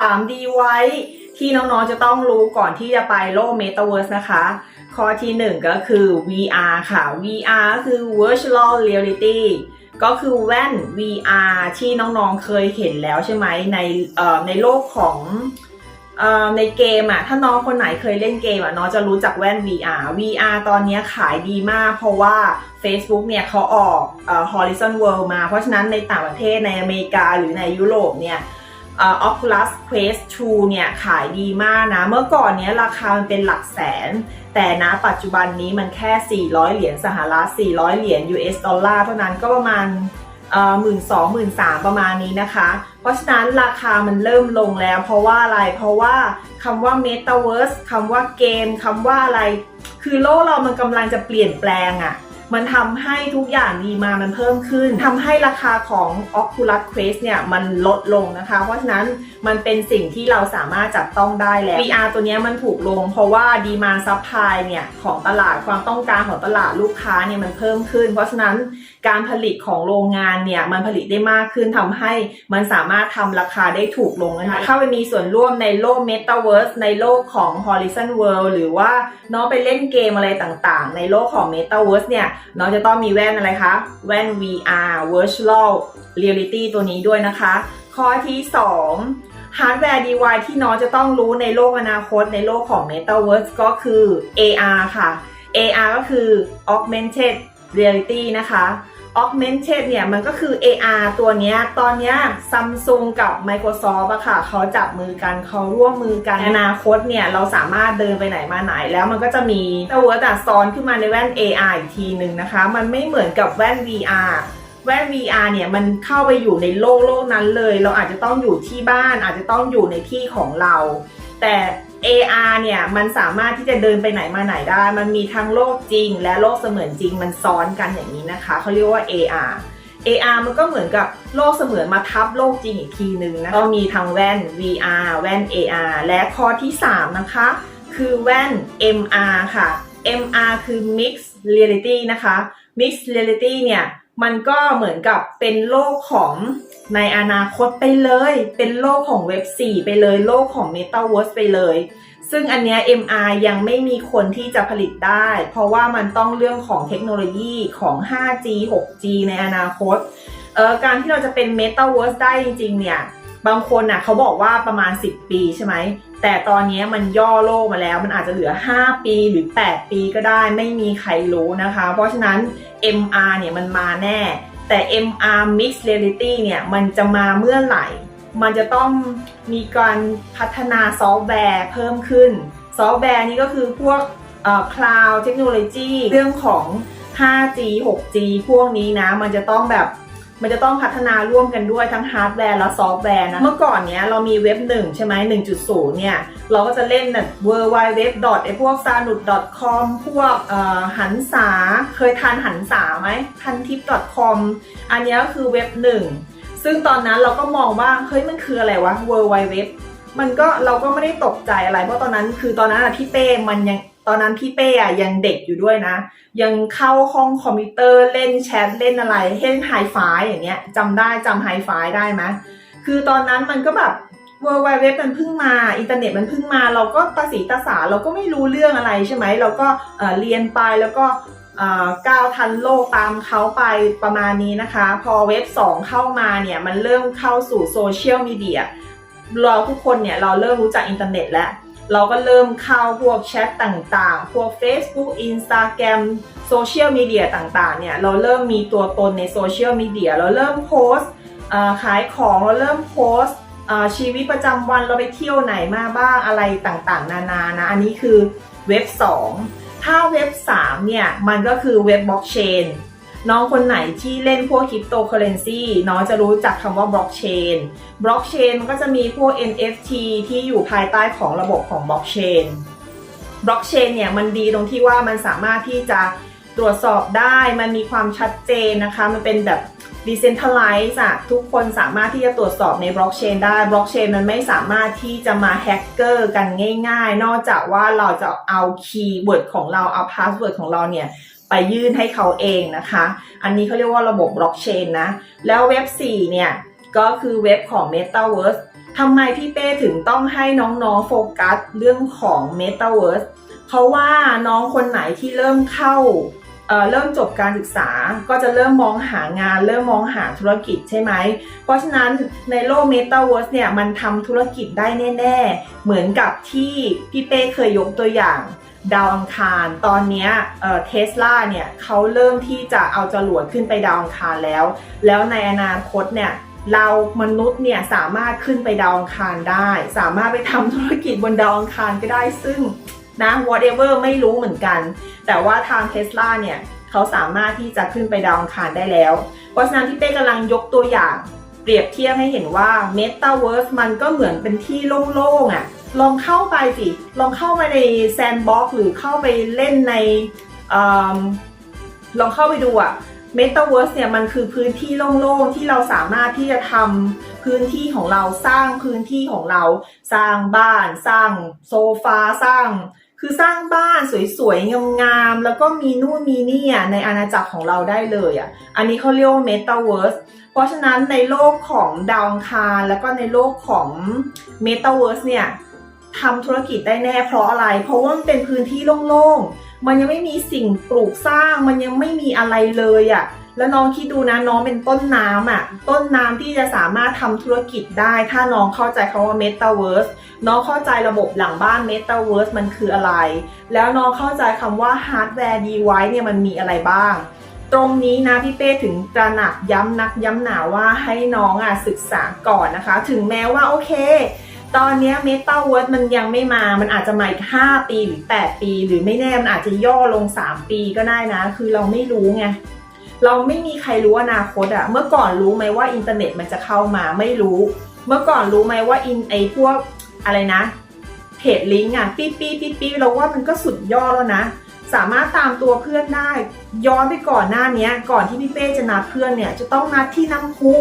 3D ไว้ ที่น้องๆจะต้องรู้ก่อนที่จะไปโลก Metaverse นะคะ ข้อทีหนึ่1 ก็คือ VR ค่ะ VR ก็คือ Virtual Reality ก็คือแว่น VR ที่น้องๆเคยเห็นแล้วใช่ไหมในในโลกของในเกมอะถ้าน้องคนไหนเคยเล่นเกมอะน้องจะรู้จักแว่น VR VR ตอนนี้ขายดีมาก เพราะว่า Facebook เนี่ยเขาออกอ Horizon World มา เพราะฉะนั้นในต่างประเทศในอเมริกาหรือในยุโรปเนี่ย Oculus Quest 2 เนี่ยขายดีมากนะ เมื่อก่อนเนี้ยราคามันเป็นหลักแสน แต่นะปัจจุบันนี้มันแค่ 400 เหรียญสหรัฐ 400 เหรียญ US ดอลลาร์เท่านั้นก็ประมาณหมื่นสองหมื่นสามประมาณนี้นะคะ เพราะฉะนั้นราคามันเริ่มลงแล้ว เพราะว่าอะไรเพราะว่าคำว่า Metaverse คำว่าเกมคำว่าอะไร คือโลกเรามันกำลังจะเปลี่ยนแปลงอะ่ะ มันทำให้ทุกอย่างดีมามันเพิ่มขึ้นทำให้ราคาของ Oculus Quest เนี่ยมันลดลงนะคะ เพราะฉะนั้นมันเป็นสิ่งที่เราสามารถจับต้องได้แล้ว VR ตัวนี้มันถูกลง เพราะว่าดีมาซัพพลายเนี่ยของตลาดความต้องการของตลาดลูกค้าเนี่ยมันเพิ่มขึ้น เพราะฉะนั้นการผลิตของโรงงานเนี่ยมันผลิตได้มากขึ้นทำให้มันสามารถทำราคาได้ถูกลงนะคะเข้าไปมีส่วนร่วมในโลก Metaverse ในโลกของ Horizon World หรือว่าน้องไปเล่นเกมอะไรต่างๆ ในโลกของ Metaverse เนี่ยน้องจะต้องมีแว่นอะไรคะ แว่น VR Virtual Reality ตัวนี้ด้วยนะคะ ข้อที่ 2 ฮาร์ดแวร์ดีไวที่น้องจะต้องรู้ในโลกอนาคตในโลกของ Metaverse ก็คือ AR ค่ะ AR ก็คือ Augmented Reality นะคะ Augmented เนี่ยมันก็คือ AR ตัวเนี้ยตอนเนี้ย Samsung กับ Microsoft อะค่ะเขาจับมือกันเขาร่วมมือกันในอนาคตเนี่ยเราสามารถเดินไปไหนมาไหน แล้วมันก็จะมีตัวแต่ซ้อนขึ้นมาในแว่น AR อีกทีหนึ่งนะคะ มันไม่เหมือนกับแว่น VR แว่น VR เนี่ยมันเข้าไปอยู่ในโลกโลกนั้นเลย เราอาจจะต้องอยู่ที่บ้านอาจจะต้องอยู่ในที่ของเรา แต่ AR เนี่ยมันสามารถที่จะเดินไปไหนมาไหนได้ มันมีทั้งโลกจริง และโลกเสมือนจริงมันซ้อนกันอย่างนี้นะคะเขาเรียกว่า AR AR มันก็เหมือนกับโลกเสมือนมาทับโลกจริงอีกทีหนึ่งนะก็มีทั้งแว่น VR แว่น AR และข้อที่3นะคะ คือแว่น MR ค่ะ MR คือ Mixed Reality นะคะ Mixed Reality เนี่ย มันก็เหมือนกับเป็นโลกของในอนาคตไปเลย เป็นโลกของเว็บ 4 ไปเลย โลกของ Metaverse ไปเลย ซึ่งอันเนี้ย MR ยังไม่มีคนที่จะผลิตได้ เพราะว่ามันต้องเรื่องของเทคโนโลยีของ 5G 6G ในอนาคต เอ่อ การที่เราจะเป็น Metaverse ได้จริงๆ เนี่ย บางคนน่ะเขาบอกว่าประมาณ 10 ปีใช่ไหม แต่ตอนนี้มันย่อโลกมาแล้ว มันอาจจะเหลือ 5 ปีหรือ 8 ปีก็ได้ไม่มีใครรู้นะคะ เพราะฉะนั้น MR เนี่ยมันมาแน่ แต่ MR Mixed Reality เนี่ยมันจะมาเมื่อไหร่ มันจะต้องมีการพัฒนาซอฟต์แวร์เพิ่มขึ้น ซอฟต์แวร์นี้ก็คือพวกเอ่อ cloud technology เรื่องของ 5G 6G พวกนี้นะ มันจะต้องแบบ มันจะต้องพัฒนาร่วมกันด้วยทั้งฮาร์ดแวร์และซอฟต์แวร์นะ เมื่อก่อนเนี้ยเรามีเว็บ1ใช่ไหม1.0เนี่ย เราก็จะเล่นแบบ w w w ไอพวก s a n u t com พวกเอ่อหันษาเคยทานหันษาไหมพันทิป com อันนี้ก็คือเว็บหนึ่งซึ่งตอนนั้นเราก็มองว่า เฮ้ยมันคืออะไรวะ w w w มันก็เราก็ไม่ได้ตกใจอะไร เพราะตอนนั้นคือตอนนั้นพี่เป้มันยัง ตอนนั้นพี่เป้อะยังเด็กอยู่ด้วยนะ ยังเข้าห้องคอมพิวเตอร์เล่นแชทเล่นอะไรเล่นไฮไฟอย่างเงี้ยจำได้จำไฮไฟได้ไหมคือตอนนั้นมันก็แบบ World Wide Web มันเพิ่งมาอินเทอร์เน็ตมันเพิ่งมา เราก็ตาสีตาสาเราก็ไม่รู้เรื่องอะไรใช่ไหมเราก็เรียนไปแล้วก็ก้าวทันโลกตามเขาไปประมาณนี้นะคะ พอเว็บ 2 เข้ามาเนี่ยมันเริ่มเข้าสู่โซเชียลมีเดียเราทุกคนเนี่ยเราเริ่มรู้จักอินเทอร์เน็ตแล้ว เราก็เริ่มเข้าพวกแชทต่างๆ พวก Facebook Instagram โซเชียลมีเดียต่างๆ เนี่ย เราเริ่มมีตัวตนในโซเชียลมีเดีย เราเริ่มโพสต์ขายของ เราเริ่มโพสต์ชีวิตประจำวันเราไปเที่ยวไหนมาบ้างอะไรต่างๆ นานานะ อันนี้คือเว็บ 2 ถ้าเว็บ 3 เนี่ย มันก็คือเว็บบล็อกเชน น้องคนไหนที่เล่นพวกคริปโตเคอเรนซีน้องจะรู้จักคำว่าบล็อกเชนบล็อกเชนก็จะมีพวก NFT ที่อยู่ภายใต้ของระบบของบล็อกเชนบล็อกเชนเนี่ยมันดีตรงที่ว่ามันสามารถที่จะตรวจสอบได้มันมีความชัดเจนนะคะ มันเป็นแบบ decentralize อะทุกคนสามารถที่จะตรวจสอบในบล็อกเชนได้บล็อกเชนมันไม่สามารถที่จะมาแฮกเกอร์กันง่าย ๆ นอกจากว่าเราจะเอาคีย์เวิร์ดของเราเอาพาสเวิร์ดของเราเนี่ย ไปยื่นให้เขาเองนะคะ อันนี้เขาเรียกว่าระบบบล็อกเชนนะ แล้วเว็บ 4 เนี่ย ก็คือเว็บของ Metaverse ทำไมพี่เป้ถึงต้องให้น้องๆโฟกัสเรื่องของ Metaverse เพราะว่าน้องคนไหนที่เริ่มเข้าเเริ่มจบการศึกษาก็จะเริ่มมองหางาน เริ่มมองหาธุรกิจใช่ไหม เพราะฉะนั้นในโลก Metaverse เนี่ยมันทำธุรกิจได้แน่ ๆ เหมือนกับที่พี่เป้เคยยกตัวอย่าง ดาวอังคาร ตอนนี้เทสลาเนี่ยเขาเริ่มที่จะเอาจรวดขึ้นไปดาวอังคารแล้ว แล้วในอนาคตเนี่ยเรามนุษย์เนี่ยสามารถขึ้นไปดาวอังคารได้ สามารถไปทำธุรกิจบนดาวอังคารก็ได้ซึ่งนะ whatever ไม่รู้เหมือนกัน แต่ว่าทางเทสลาเนี่ยเขาสามารถที่จะขึ้นไปดาวอังคารได้แล้ว เพราะฉะนั้นพี่เป้กำลังยกตัวอย่าง เปรียบเทียบให้เห็นว่า Metaverse มันก็เหมือนเป็นที่โล่งๆอะ่ะ ลองเข้าไปสิ ลองเข้าไปในแซนด์บ็อกหรือเข้าไปเล่นในอลองเข้าไปดูอะ Metaverse เนี่ยมันคือพื้นที่โล่งๆที่เราสามารถที่จะทำพื้นที่ของเราสร้างพื้นที่ของเราสร้างบ้านสร้างโซฟาสร้าง คือสร้างบ้านสวยๆงามๆแล้วก็มีนู่นมีนี่อะในอาณาจักรของเราได้เลยอะอันนี้เขาเรียกว่า Metaverse เพราะฉะนั้นในโลกของดาวคารแล้วก็ในโลกของ Metaverse เนี่ย ทำธุรกิจได้แน่เพราะอะไร เพราะว่ามันเป็นพื้นที่โล่งๆ มันยังไม่มีสิ่งปลูกสร้าง มันยังไม่มีอะไรเลยอะ่ะ แล้วน้องคิดดูนะน้องเป็นต้นน้ำอะ่ะ ต้นน้ำที่จะสามารถทำธุรกิจได้ ถ้าน้องเข้าใจคาว่า Metaverse น้องเข้าใจระบบหลังบ้าน Metaverse มันคืออะไร แล้วน้องเข้าใจคำว่า Hardware Device เนี่ยมันมีอะไรบ้างตรงนี้นะพี่เป้ถึงตระหนักย้ำนักย้ำหนาว่าให้น้องอะศึกษาก่อนนะคะ ถึงแม้ว่าโอเค ตอนนี้ย Metaverse มันยังไม่มา มันอาจจะมาอีก5ปีหรือ 8 ปี หรือไม่แน่มันอาจจะย่อลง 3 ปีก็ได้นะ คือเราไม่รู้ไง เราไม่มีใครรู้อนาคตอะเมื่อก่อนรู้ไหมว่าอินเทอร์เน็ตมันจะเข้ามาไม่รู้ เมื่อก่อนรู้ไหมว่าอินไอพวกอะไรนะเพจลิงก์อะปี๊ปี๊ปี๊ปี๊เราว่ามันก็สุดยอดแล้วนะ สามารถตามตัวเพื่อนได้ ย้อนไปก่อนหน้านี้ก่อนที่พี่เป้จะนัดเพื่อนเนี่ย จะต้องนัดที่น้ำพุ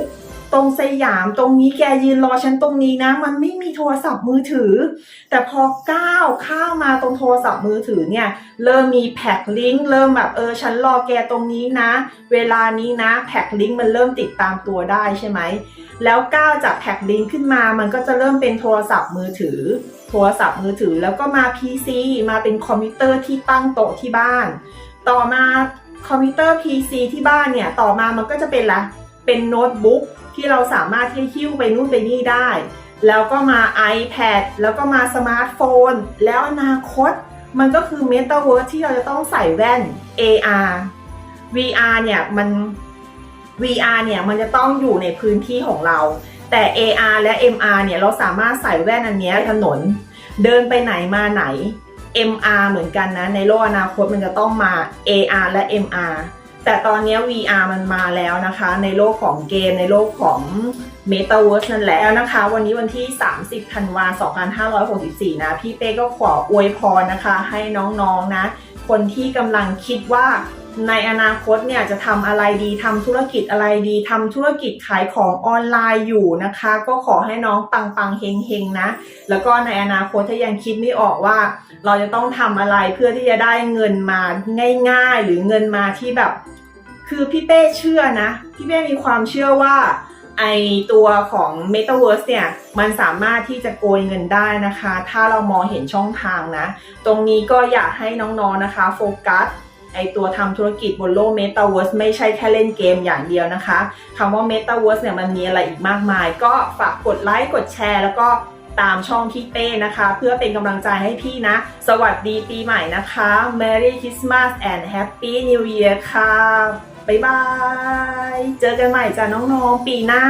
ตรงสยามตรงนี้แกยืนรอฉันตรงนี้นะ มันไม่มีโทรศัพท์มือถือ แต่พอก้าวข้าวมาตรงโทรศัพท์มือถือเนี่ยเริ่มมีแพ็คลิงก์เริ่มแบบเออฉันรอแกตรงนี้นะ เวลานี้นะแพ็คลิงก์มันเริ่มติดตามตัวได้ใช่ไหมแล้วก้าวจากแพ็คลิงก์ขึ้นมา มันก็จะเริ่มเป็นโทรศัพท์มือถือ โทรศัพท์มือถือแล้วก็มา PC มาเป็นคอมพิวเตอร์ที่ตั้งโต๊ะที่บ้าน ต่อมาคอมพิวเตอร์ PC ที่บ้านเนี่ย ต่อมามันก็จะเป็นละ เป็นโน้ตบุ๊ก ที่เราสามารถที่หิ้วไปนู่นไปนี่ได้ แล้วก็มา iPad แล้วก็มาสมาร์ทโฟน แล้วอนาคต มันก็คือ Metaverse ที่เราจะต้องใส่แว่น AR VR เนี่ยมัน VR เนี่ยมันจะต้องอยู่ในพื้นที่ของเรา แต่ AR และ MR เนี่ยเราสามารถใส่แว่นอันนี้ถนน เดินไปไหนมาไหน MR เหมือนกันนะ ในโลกอนาคตมันจะต้องมา AR และ MR แต่ตอนนี้ VR มันมาแล้วนะคะ ในโลกของเกมในโลกของ Metaverse นั่นแหละแล้วนะคะ วันนี้วันที่ 30ธันวาคม2564 นะ พี่เป้ก็ขออวยพรนะคะ ให้น้องๆนะ คนที่กำลังคิดว่าในอนาคตเนี่ยจะทำอะไรดีทำธุรกิจอะไรดีทำธุรกิจขายของออนไลน์อยู่นะคะ ก็ขอให้น้องปังปังเฮงเฮงๆนะ แล้วก็ในอนาคตถ้ายังคิดไม่ออกว่า เราจะต้องทำอะไรเพื่อที่จะได้เงินมาง่าย ๆ หรือเงินมาที่แบบ คือพี่เป้เชื่อนะ พี่เป้มีความเชื่อว่าไอตัวของ Metaverse เนี่ย มันสามารถที่จะโกยเงินได้นะคะ ถ้าเรามองเห็นช่องทางนะ ตรงนี้ก็อยากให้น้องๆนะคะโฟกัสไอตัวทำธุรกิจบนโลก Metaverse ไม่ใช่แค่เล่นเกมอย่างเดียวนะคะคำว่า Metaverse เนี่ยมันมีอะไรอีกมากมาย ก็ฝากกดไลค์กดแชร์ แล้วก็ตามช่องพี่เป้นะคะ เพื่อเป็นกำลังใจให้พี่นะ สวัสดีปีใหม่นะคะ Merry Christmas and Happy New Year ค่ะ บ๊ายบาย เจอกันใหม่จ้ะน้องๆ ปีหน้า